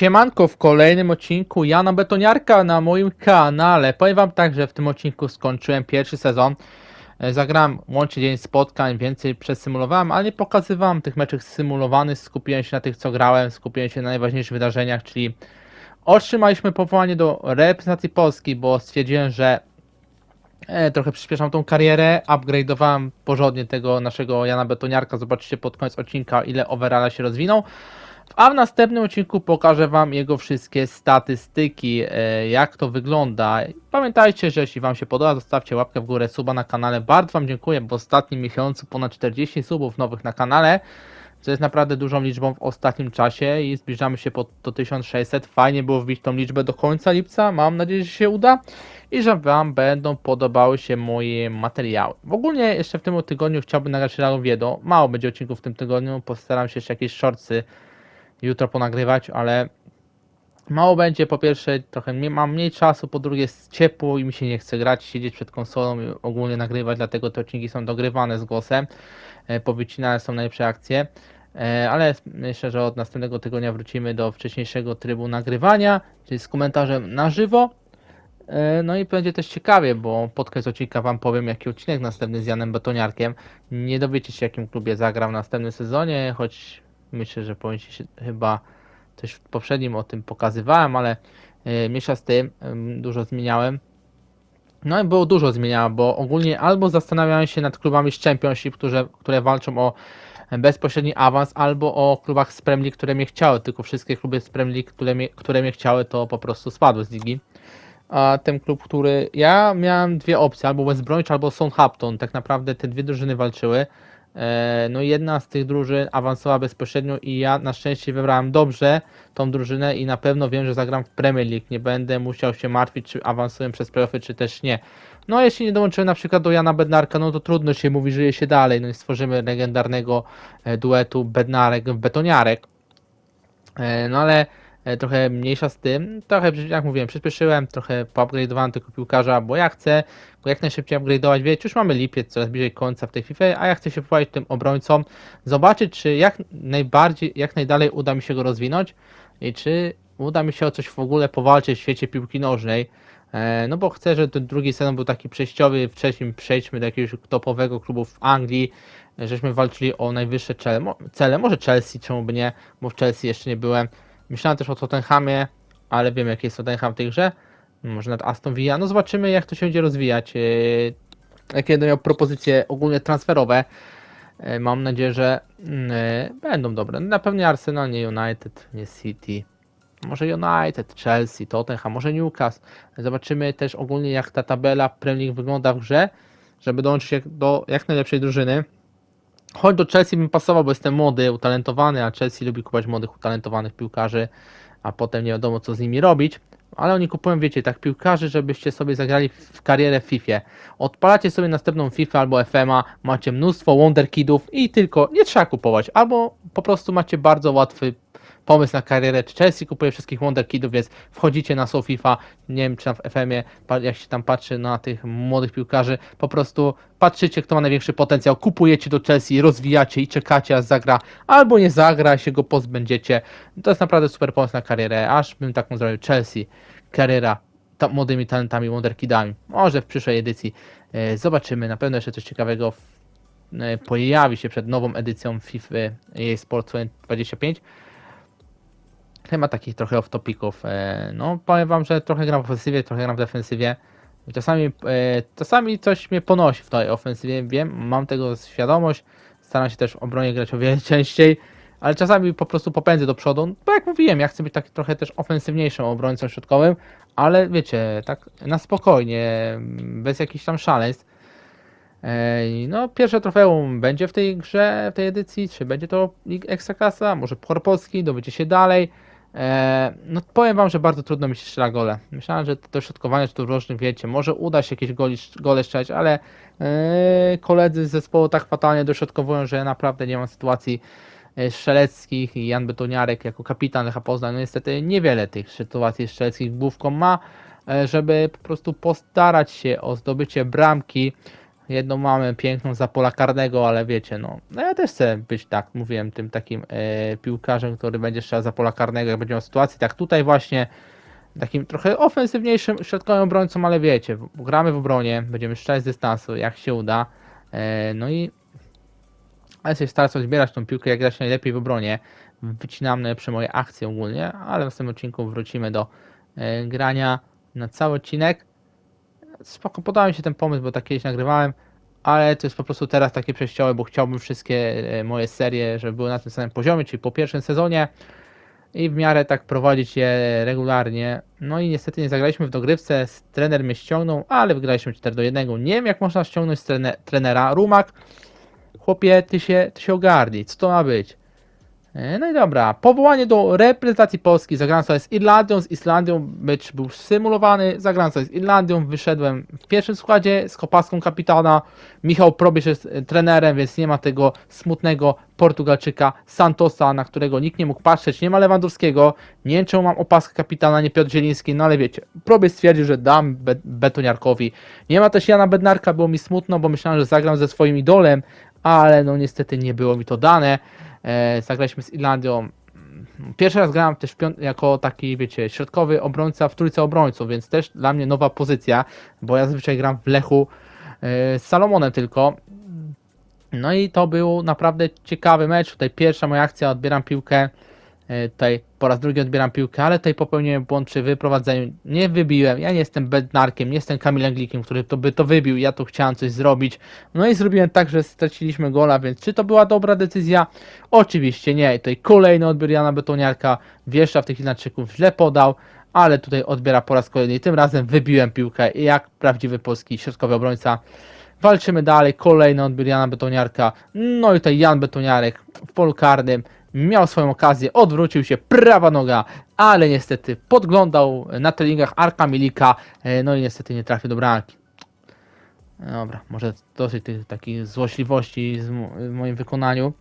Siemanko w kolejnym odcinku Jana Betoniarka na moim kanale. Powiem wam tak, że w tym odcinku skończyłem pierwszy sezon. E, Zagrałem łącznie 9 spotkań, więcej przesymulowałem, ale nie pokazywałem tych meczów symulowanych. Skupiłem się na tych, co grałem, skupiłem się na najważniejszych wydarzeniach, czyli otrzymaliśmy powołanie do reprezentacji Polski, bo stwierdziłem, że e, trochę przyspieszam tą karierę, upgrade'owałem porządnie tego naszego Jana Betoniarka. Zobaczycie pod koniec odcinka, ile overalla się rozwinął. A w następnym odcinku pokażę Wam jego wszystkie statystyki, e, jak to wygląda. Pamiętajcie, że jeśli Wam się podoba, zostawcie łapkę w górę, suba na kanale. Bardzo Wam dziękuję, bo w ostatnim miesiącu ponad 40 subów nowych na kanale, co jest naprawdę dużą liczbą w ostatnim czasie i zbliżamy się pod do 1600. Fajnie było wbić tą liczbę do końca lipca, mam nadzieję, że się uda i że Wam będą podobały się moje materiały. W ogóle jeszcze w tym tygodniu chciałbym nagrać Real Wiedo. Mało będzie odcinków w tym tygodniu, postaram się jeszcze jakieś shortsy jutro ponagrywać, ale mało będzie. Po pierwsze, trochę mam mniej czasu, po drugie, jest ciepło i mi się nie chce grać, siedzieć przed konsolą i ogólnie nagrywać, dlatego te odcinki są dogrywane z głosem. E, Powycinane są najlepsze akcje. E, Ale myślę, że od następnego tygodnia wrócimy do wcześniejszego trybu nagrywania, czyli z komentarzem na żywo. E, No i będzie też ciekawie, bo pod koniec odcinka Wam powiem, jaki odcinek następny z Janem Betoniarkiem. Nie dowiecie się, jakim klubie zagram w następnym sezonie, choć myślę, że powinniście się chyba też w poprzednim o tym pokazywałem, ale e, mniejsza z tym, dużo zmieniałem. No i było dużo zmieniałem, bo ogólnie albo zastanawiałem się nad klubami z Championship, które, które walczą o bezpośredni awans, albo o klubach z Premier League, które mnie chciały, tylko wszystkie kluby z Premier League, które mnie, które mnie chciały, to po prostu spadły z ligi. A ten klub, który ja miałem dwie opcje, albo West Bromwich, albo Southampton. Tak naprawdę te dwie drużyny walczyły. E, No jedna z tych drużyn awansowała bezpośrednio i ja na szczęście wybrałem dobrze tą drużynę i na pewno wiem, że zagram w Premier League. Nie będę musiał się martwić, czy awansuję przez playoffy, czy też nie. No jeśli nie dołączyłem na przykład do Jana Bednarka, no to trudno się mówi, żyje się dalej. No i stworzymy legendarnego e, duetu Bednarek-Betoniarek. E, No ale trochę mniejsza z tym. Trochę, jak mówiłem, przyspieszyłem, trochę poupgrade'owałem tego piłkarza, bo ja chcę go jak najszybciej upgrade'ować. Wiecie, już mamy lipiec, coraz bliżej końca w tej FIFA, a ja chcę się pochwalić tym obrońcom, zobaczyć, czy jak najbardziej, jak najdalej uda mi się go rozwinąć i czy uda mi się o coś w ogóle powalczyć w świecie piłki nożnej. E, No bo chcę, żeby ten drugi sezon był taki przejściowy, wcześniej przejdźmy do jakiegoś topowego klubu w Anglii, e, żeśmy walczyli o najwyższe cele. Cele. Może Chelsea, czemu by nie, bo w Chelsea jeszcze nie byłem. Myślałem też o Tottenhamie, ale wiem jaki jest Tottenham w tej grze. Może nad Aston Villa. No zobaczymy jak to się będzie rozwijać. E, Jakie będę miał propozycje ogólnie transferowe. E, Mam nadzieję, że mm, e, będą dobre. Na pewno Arsenal, nie United, nie City. Może United, Chelsea, Tottenham, może Newcastle. Zobaczymy też ogólnie jak ta tabela Premier League wygląda w grze, żeby dołączyć do jak najlepszej drużyny. Choć do Chelsea bym pasował, bo jestem młody, utalentowany, a Chelsea lubi kupować młodych, utalentowanych piłkarzy, a potem nie wiadomo co z nimi robić. Ale oni kupują, wiecie, tak piłkarzy, żebyście sobie zagrali w karierę w FIFA. Odpalacie sobie następną FIFA albo FMA, macie mnóstwo Wonderkidów i tylko nie trzeba kupować. Albo po prostu macie bardzo łatwy pomysł na karierę. Chelsea kupuje wszystkich Wonderkidów, więc wchodzicie na SoFifa, nie wiem czy tam w FM-ie, jak się tam patrzy na tych młodych piłkarzy, po prostu patrzycie, kto ma największy potencjał, kupujecie do Chelsea, rozwijacie i czekacie, aż zagra, albo nie zagra, się go pozbędziecie. To jest naprawdę super pomysł na karierę, aż bym taką zrobił Chelsea, kariera ta, młodymi talentami, Wonderkidami. Może w przyszłej edycji e, zobaczymy, na pewno jeszcze coś ciekawego e, pojawi się przed nową edycją FIFA EA Sports 25. Chyba takich trochę off-topików. E, no, powiem wam, że trochę gram w ofensywie, trochę gram w defensywie. Czasami, e, czasami coś mnie ponosi w tej ofensywie, wiem, mam tego świadomość. Staram się też w obronie grać o wiele częściej, ale czasami po prostu popędzę do przodu. Bo jak mówiłem, ja chcę być taki trochę też ofensywniejszym obrońcą środkowym, ale wiecie, tak na spokojnie, bez jakichś tam szaleństw. Ej, No, pierwsze trofeum będzie w tej grze, w tej edycji, czy będzie to Ekstraklasa, może Puchar Polski, dowiecie się dalej. E, no powiem wam, że bardzo trudno mi się strzela gole. Myślałem, że to środkowanie, czy tu różnych, wiecie, może uda się jakieś goli, gole strzelać, ale e, koledzy z zespołu tak fatalnie dośrodkowują, że ja naprawdę nie mam sytuacji e, strzeleckich i Jan Betoniarek jako kapitan Lecha Poznań, no niestety niewiele tych sytuacji strzeleckich główką ma, żeby po prostu postarać się o zdobycie bramki jedną mamy piękną za pola karnego, ale wiecie, no, no ja też chcę być tak, mówiłem, tym takim e, piłkarzem, który będzie strzelał za pola karnego, jak będzie miał sytuację, tak tutaj właśnie takim trochę ofensywniejszym środkowym obrońcą, ale wiecie, gramy w obronie, będziemy strzelać z dystansu, jak się uda, e, no i ale się starać odbierać tą piłkę, jak da się najlepiej w obronie, wycinam najlepsze moje akcje ogólnie, ale w następnym odcinku wrócimy do e, grania na cały odcinek. Spoko, podoba mi się ten pomysł, bo tak kiedyś nagrywałem, ale to jest po prostu teraz takie przejściowe, bo chciałbym wszystkie e, moje serie, żeby były na tym samym poziomie, czyli po pierwszym sezonie i w miarę tak prowadzić je regularnie. No i niestety nie zagraliśmy w dogrywce, trener mnie ściągnął, ale wygraliśmy 4 do 1. Nie wiem jak można ściągnąć trene, trenera. Rumak, chłopie, ty się, ty się ogarnij, co to ma być? E, No i dobra, powołanie do reprezentacji Polski. Zagrałem sobie z Irlandią, z Islandią, mecz był symulowany. Zagrałem sobie z Irlandią, wyszedłem w pierwszym składzie z kopaską kapitana. Michał Probierz jest e, trenerem, więc nie ma tego smutnego Portugalczyka Santosa, na którego nikt nie mógł patrzeć. Nie ma Lewandowskiego. Nie wiem czemu mam opaskę kapitana, nie Piotr Zieliński, no ale wiecie. Probierz stwierdził, że dam be betoniarkowi. Nie ma też Jana Bednarka, było mi smutno, bo myślałem, że zagram ze swoim idolem, ale no niestety nie było mi to dane. E, zagraliśmy z Irlandią. Mm, Pierwszy raz grałem też jako taki, wiecie, środkowy obrońca w trójce obrońców, więc też dla mnie nowa pozycja, bo ja zazwyczaj gram w Lechu e, z Salomonem tylko. No i to był naprawdę ciekawy mecz. Tutaj pierwsza moja akcja, odbieram piłkę. E, Tutaj po raz drugi odbieram piłkę, ale tutaj popełniłem błąd przy wyprowadzeniu. Nie wybiłem. Ja nie jestem bednarkiem, nie jestem Kamilem który to by to wybił. Ja tu chciałem coś zrobić. No i zrobiłem tak, że straciliśmy gola, więc czy to była dobra decyzja? Oczywiście nie. I Tutaj kolejny odbiór Jana Betoniarka. Wieszcza w tych Irlandczyków źle podał, ale tutaj odbiera po raz kolejny. Tym razem wybiłem piłkę jak prawdziwy polski środkowy obrońca. Walczymy dalej, kolejny odbiór Jana Betoniarka. No i tutaj Jan Betoniarek w polu karnym miał swoją okazję, odwrócił się, prawa noga, ale niestety podglądał na treningach Arka Milika, e, no i niestety nie trafił do bramki. Dobra, może dosyć tych takich złośliwości w moim wykonaniu.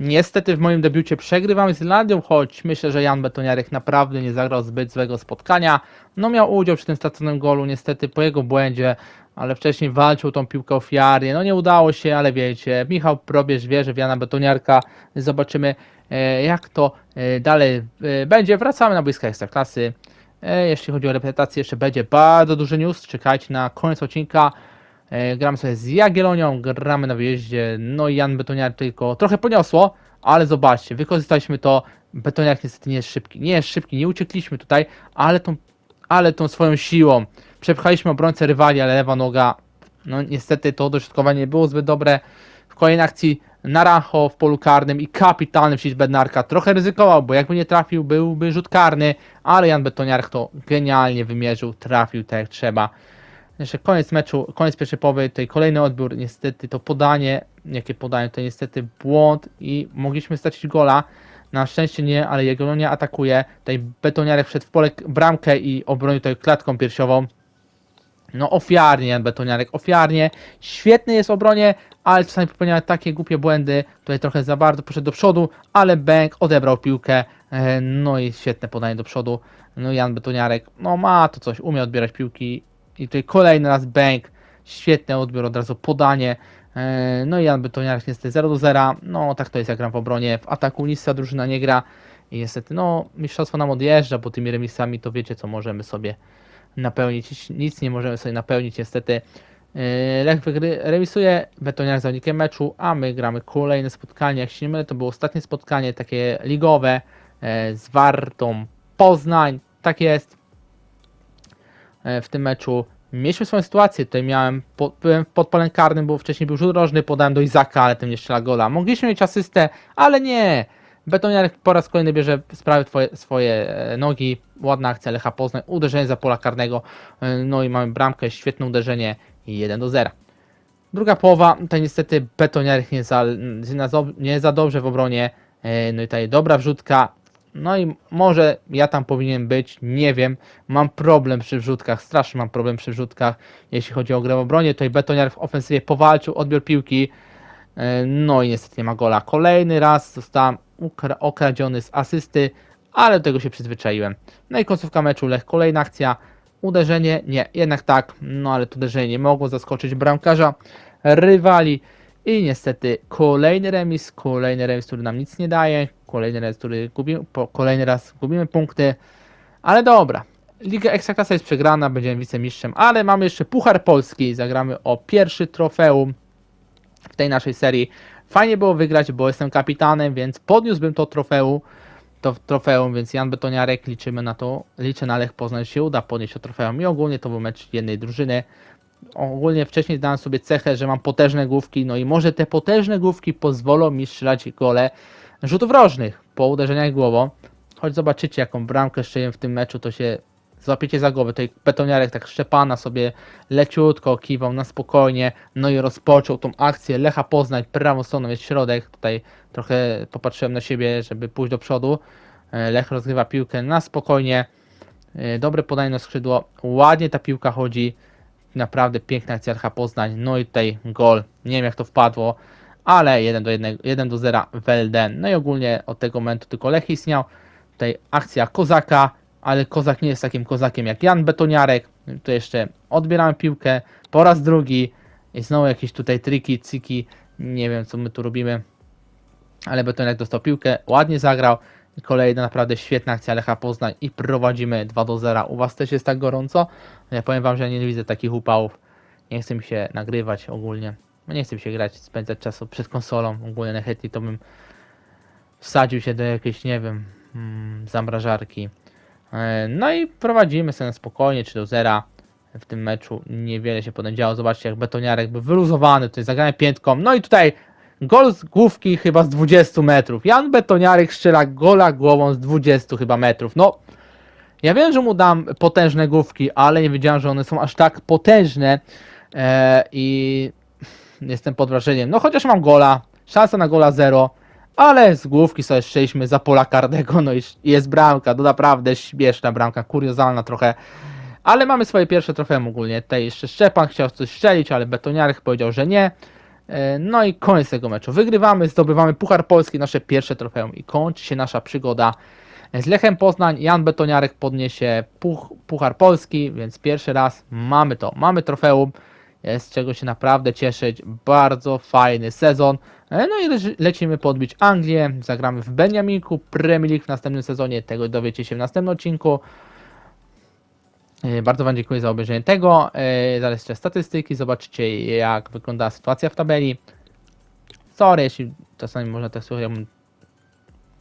Niestety w moim debiucie przegrywamy z Irlandią, choć myślę, że Jan Betoniarek naprawdę nie zagrał zbyt złego spotkania. No miał udział przy tym straconym golu, niestety po jego błędzie, ale wcześniej walczył tą piłkę ofiarnie. No nie udało się, ale wiecie, Michał Probierz wierzy w Jana Betoniarka. Zobaczymy e, jak to e, dalej e, będzie. Wracamy na boiska Ekstraklasy. Jeśli chodzi o reprezentację, jeszcze będzie bardzo duży news. Czekajcie na koniec odcinka. E, Gramy sobie z Jagiellonią, gramy na wyjeździe. No i Jan Betoniar tylko trochę poniosło, ale zobaczcie, wykorzystaliśmy to. Betoniarek niestety nie jest szybki. Nie jest szybki, nie uciekliśmy tutaj, ale tą, ale tą swoją siłą przepchaliśmy obrońcę rywali, ale lewa noga. No niestety to dośrodkowanie nie było zbyt dobre. W kolejnej akcji Naranjo w polu karnym i kapitalny wcisk Bednarka. Trochę ryzykował, bo jakby nie trafił, byłby rzut karny, ale Jan Betoniarek to genialnie wymierzył, trafił tak jak trzeba. Jeszcze koniec meczu, koniec pierwszej połowy, tutaj kolejny odbiór, niestety to podanie, jakie podanie, to niestety błąd i mogliśmy stracić gola. Na szczęście nie, ale Jagiellonia atakuje. Tutaj Betoniarek wszedł w pole bramkę i obronił tutaj klatką piersiową. No ofiarnie Betoniarek, ofiarnie. Świetny jest w obronie, ale czasami popełniał takie głupie błędy. Tutaj trochę za bardzo poszedł do przodu, ale Bęk odebrał piłkę. E, No i świetne podanie do przodu. No Jan Betoniarek, no ma to coś, umie odbierać piłki. I tutaj kolejny raz Bęk. Świetny odbiór, od razu podanie. E, No i Jan Betoniarek niestety 0 do 0. No tak to jest, jak gram w obronie. W ataku nic ta drużyna nie gra. I niestety, no, mistrzostwo nam odjeżdża, bo tymi remisami to wiecie, co możemy sobie napełnić. Nic nie możemy sobie napełnić, niestety. Yy, Lech wygry, remisuje Betoniar z zawodnikiem meczu, a my gramy kolejne spotkanie. Jak się nie mylę, to było ostatnie spotkanie takie ligowe e, z Wartą Poznań. Tak jest. E, W tym meczu mieliśmy swoją sytuację. Tutaj miałem byłem pod polem karnym, bo wcześniej był rzut rożny, podałem do Izaka, ale tym nie strzela gola. Mogliśmy mieć asystę, ale nie. Betoniarek po raz kolejny bierze sprawy twoje, swoje e, nogi. Ładna akcja Lecha Poznań. Uderzenie za pola karnego. E, No i mamy bramkę, świetne uderzenie i 1 do 0. Druga połowa, tutaj niestety Betoniarek nie za, nie za, dobrze w obronie. No i tutaj dobra wrzutka. No i może ja tam powinien być, nie wiem. Mam problem przy wrzutkach, strasznie mam problem przy wrzutkach, jeśli chodzi o grę w obronie. Tutaj Betoniar w ofensywie powalczył, odbiór piłki. E, No i niestety nie ma gola. Kolejny raz zostałem okradziony z asysty, ale do tego się przyzwyczaiłem. No i końcówka meczu, Lech kolejna akcja. Uderzenie? Nie, jednak tak. No ale to uderzenie nie mogło zaskoczyć bramkarza rywali. I niestety kolejny remis, kolejny remis, który nam nic nie daje. Kolejny remis, który gubimy, po, kolejny raz gubimy punkty. Ale dobra. Liga Ekstraklasa jest przegrana, będziemy wicemistrzem, ale mamy jeszcze Puchar Polski. Zagramy o pierwszy trofeum w tej naszej serii. Fajnie było wygrać, bo jestem kapitanem, więc podniósłbym to trofeum, to trofeum, więc Jan Betoniarek liczymy na to, liczę na Lech Poznań, się uda podnieść to trofeum i ogólnie to był mecz jednej drużyny. Ogólnie wcześniej dałem sobie cechę, że mam potężne główki, no i może te potężne główki pozwolą mi strzelać gole rzutów rożnych po uderzeniach głową. Choć zobaczycie jaką bramkę strzeliłem w tym meczu, to się złapiecie za głowę. Tutaj betoniarek tak Szczepana sobie leciutko kiwał na spokojnie, no i rozpoczął tą akcję. Lecha Poznań prawą stroną jest środek. Tutaj trochę popatrzyłem na siebie, żeby pójść do przodu. E, Lech rozgrywa piłkę na spokojnie. E, Dobre podanie na skrzydło. Ładnie ta piłka chodzi. Naprawdę piękna akcja Lecha Poznań. No i tutaj gol. Nie wiem jak to wpadło, ale 1 do 1, 1 do 0 Welden. No i ogólnie od tego momentu tylko Lech istniał. Tutaj akcja Kozaka, ale Kozak nie jest takim kozakiem jak Jan Betoniarek. Tu jeszcze odbieramy piłkę po raz drugi i znowu jakieś tutaj triki, ciki. Nie wiem co my tu robimy, ale Betoniarek dostał piłkę, ładnie zagrał. Kolejna naprawdę świetna akcja Lecha Poznań i prowadzimy 2 do 0. U Was też jest tak gorąco? Ja powiem Wam, że nie widzę takich upałów. Nie chcę mi się nagrywać ogólnie. No nie chcę się grać, spędzać czasu przed konsolą. Ogólnie najchętniej to bym wsadził się do jakiejś, nie wiem, mm, zamrażarki. E, No i prowadzimy sobie spokojnie 3 do 0 w tym meczu. Niewiele się potem działo. Zobaczcie, jak betoniarek był wyluzowany, tutaj zagranie piętką. No i tutaj gol z główki chyba z 20 metrów. Jan Betoniarek strzela gola głową z 20 chyba metrów. No, ja wiem, że mu dam potężne główki, ale nie wiedziałem, że one są aż tak potężne. E, I jestem pod wrażeniem. No chociaż mam gola, szansa na gola 0, ale z główki sobie strzeliśmy za pola karnego, no i jest bramka, to naprawdę śmieszna bramka, kuriozalna trochę. Ale mamy swoje pierwsze trofeum ogólnie. Tutaj jeszcze Szczepan chciał coś strzelić, ale Betoniarek powiedział, że nie. E, No i koniec tego meczu. Wygrywamy, zdobywamy Puchar Polski, nasze pierwsze trofeum i kończy się nasza przygoda z Lechem Poznań. Jan Betoniarek podniesie puch, Puchar Polski, więc pierwszy raz mamy to. Mamy trofeum, z czego się naprawdę cieszyć. Bardzo fajny sezon. E, No i leci- lecimy podbić Anglię. Zagramy w Beniaminku, Premier League w następnym sezonie. Tego dowiecie się w następnym odcinku. E, Bardzo Wam dziękuję za obejrzenie tego. E, Zaraz jeszcze statystyki. Zobaczycie jak wygląda sytuacja w tabeli. Sorry, jeśli czasami można tak słuchać, ja bym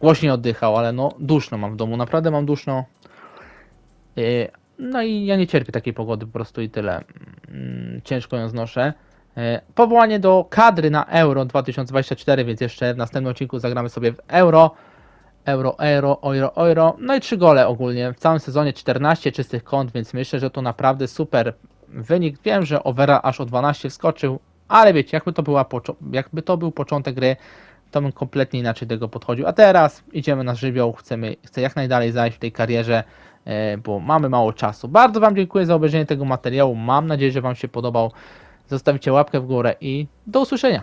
głośniej oddychał, ale no duszno mam w domu. Naprawdę mam duszno. No i ja nie cierpię takiej pogody po prostu i tyle. Mm, Ciężko ją znoszę. E, Powołanie do kadry na Euro 2024, więc jeszcze w następnym odcinku zagramy sobie w Euro. Euro, euro, euro, euro. No i trzy gole ogólnie. W całym sezonie 14 czystych kąt, więc myślę, że to naprawdę super wynik. Wiem, że Overa aż o 12 wskoczył, ale wiecie, jakby to, była jakby to był początek gry, to bym kompletnie inaczej do tego podchodził. A teraz idziemy na żywioł, chcemy, chcę jak najdalej zajść w tej karierze, bo mamy mało czasu. Bardzo Wam dziękuję za obejrzenie tego materiału. Mam nadzieję, że Wam się podobał. Zostawicie łapkę w górę i do usłyszenia.